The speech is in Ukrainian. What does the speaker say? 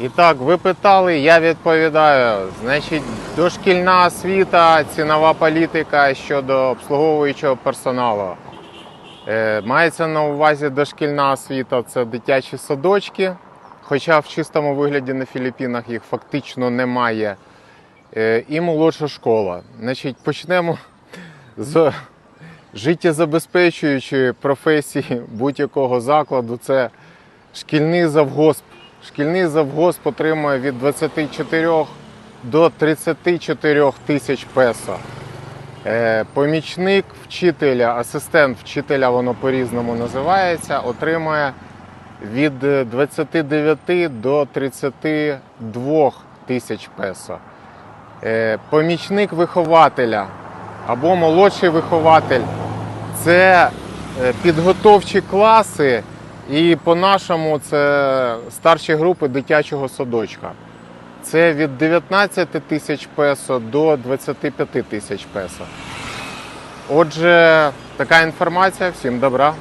І так, ви питали, я відповідаю. Значить, дошкільна освіта, цінова політика щодо обслуговуючого персоналу. Е, мається на увазі дошкільна освіта це дитячі садочки, хоча в чистому вигляді на Філіппінах їх фактично немає. Е, і молодша школа. Значить, почнемо з життєзабезпечуючої професії будь-якого закладу. Це шкільний завгосп. Шкільний завгосп отримує від 24 до 34 тисяч песо. Е, Помічник вчителя, асистент вчителя, воно по-різному називається, отримує від е, 29 до 32 тисяч песо. Е, Помічник вихователя або молодший вихователь це е, підготовчі класи, і по-нашому це старші групи дитячого садочка. Це від 19 тисяч песо до 25 тисяч песо. Отже, така інформація. Всім добра.